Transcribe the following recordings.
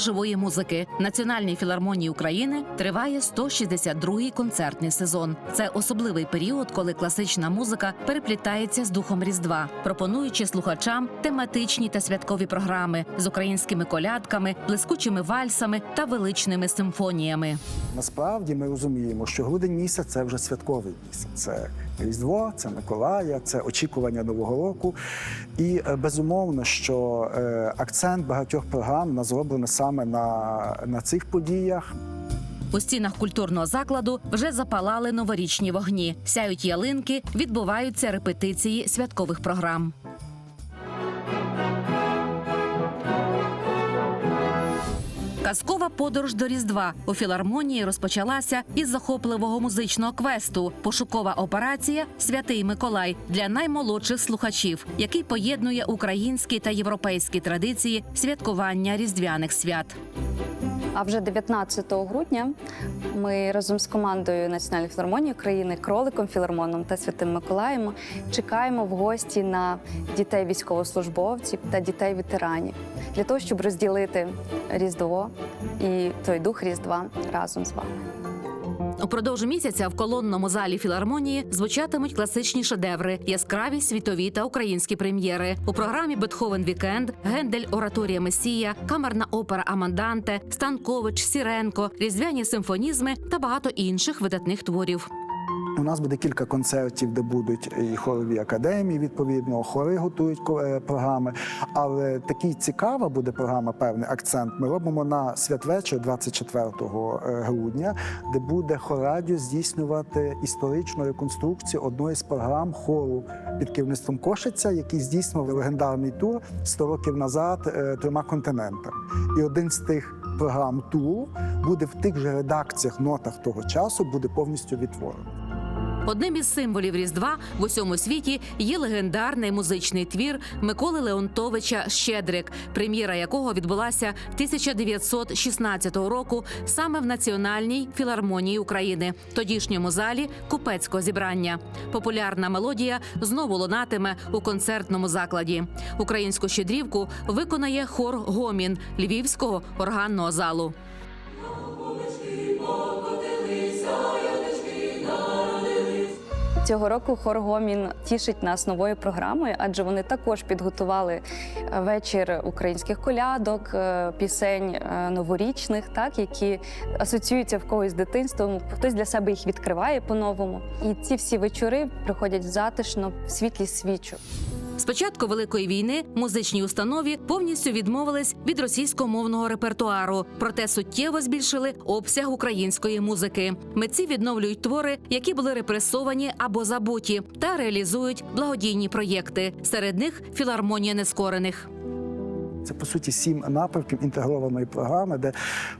живої музики Національній філармонії України триває 162-й концертний сезон. Це особливий період, коли класична музика переплітається з духом Різдва, пропонуючи слухачам тематичні та святкові програми з українськими колядками, блискучими вальсами та величними симфоніями. Насправді ми розуміємо, що грудень місяць це вже святковий місяць. Це Різдво, це Миколая, це очікування Нового року. І е, безумовно, що е, акцент багатьох програм на зроблено саме на, на цих подіях. У стінах культурного закладу вже запалали новорічні вогні, сяють ялинки, відбуваються репетиції святкових програм. Казкова подорож до Різдва у філармонії розпочалася із захопливого музичного квесту. Пошукова операція Святий Миколай для наймолодших слухачів, який поєднує українські та європейські традиції святкування різдвяних свят. А вже 19 грудня ми разом з командою Національної філармонії України, кроликом філармоном та Святим Миколаєм чекаємо в гості на дітей військовослужбовців та дітей ветеранів для того, щоб розділити Різдво і той дух Різдва разом з вами. Упродовж місяця в колонному залі філармонії звучатимуть класичні шедеври, яскраві світові та українські прем'єри. У програмі Бетховен Вікенд, Гендель Ораторія Месія, камерна опера Аманданте, Станкович, Сіренко, різдвяні симфонізми та багато інших видатних творів. У нас буде кілька концертів, де будуть і хорові академії, відповідно, хори готують е, програми. Але такий цікава буде програма, певний акцент. Ми робимо на святвечір 24 грудня, де буде хорадіо здійснювати історичну реконструкцію одної з програм хору під керівництвом Кошиця, який здійснював легендарний тур 100 років назад е, трьома континентами. І один з тих програм туру буде в тих же редакціях, нотах того часу, буде повністю відтворений. Одним із символів Різдва в усьому світі є легендарний музичний твір Миколи Леонтовича Щедрик, прем'єра якого відбулася 1916 року саме в Національній філармонії України, тодішньому залі купецького зібрання. Популярна мелодія знову лунатиме у концертному закладі. Українську щедрівку виконає хор Гомін Львівського органного залу. Цього року хор Гомін тішить нас новою програмою, адже вони також підготували е, вечір українських колядок, е, пісень е, новорічних, так які асоціюються в когось з дитинством. Хтось для себе їх відкриває по-новому. І ці всі вечори приходять затишно в світлі свічу. З початку великої війни музичні установі повністю відмовились від російськомовного репертуару, проте суттєво збільшили обсяг української музики. Митці відновлюють твори, які були репресовані або забуті, та реалізують благодійні проєкти. Серед них філармонія нескорених. Це по суті сім напрямків інтегрованої програми, де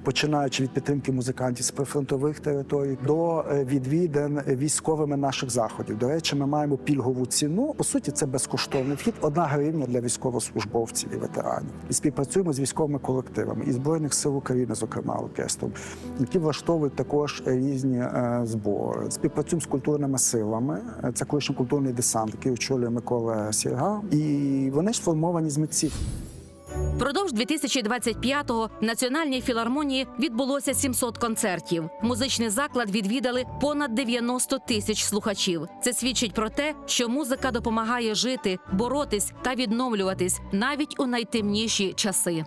починаючи від підтримки музикантів з прифронтових територій до е, відвідин військовими наших заходів. До речі, ми маємо пільгову ціну. По суті, це безкоштовний вхід, одна гривня для військовослужбовців і ветеранів. І співпрацюємо з військовими колективами і збройних сил України, зокрема оркестром, які влаштовують також різні е, збори. Співпрацюємо з культурними силами. Це колишній культурний десант, який очолює Микола Сірга. І вони ж сформовані з митців. Впродовж 2025-го в Національній філармонії відбулося 700 концертів. Музичний заклад відвідали понад 90 тисяч слухачів. Це свідчить про те, що музика допомагає жити, боротись та відновлюватись навіть у найтемніші часи.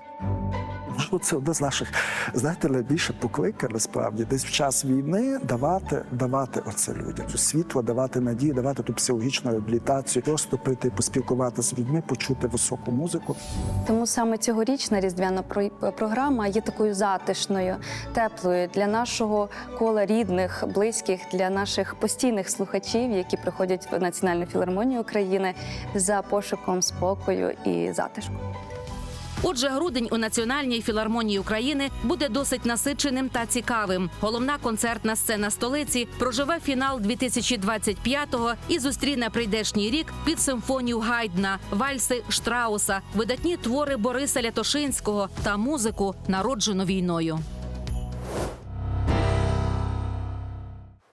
Ну, Це одне з наших, знаєте, найбільше покликань насправді десь в час війни давати, давати оце людям. Цю світло, давати надію, давати ту психологічну реабілітацію, просто прийти, поспілкуватися з людьми, почути високу музику. Тому саме цьогорічна різдвяна про- програма є такою затишною, теплою для нашого кола рідних, близьких, для наших постійних слухачів, які приходять в Національну філармонію України за пошуком спокою і затишку. Отже, грудень у Національній філармонії України буде досить насиченим та цікавим. Головна концертна сцена столиці проживе фінал 2025-го і зустріне прийдешній рік під симфонію Гайдна, вальси Штрауса, видатні твори Бориса Лятошинського та музику, народжену війною.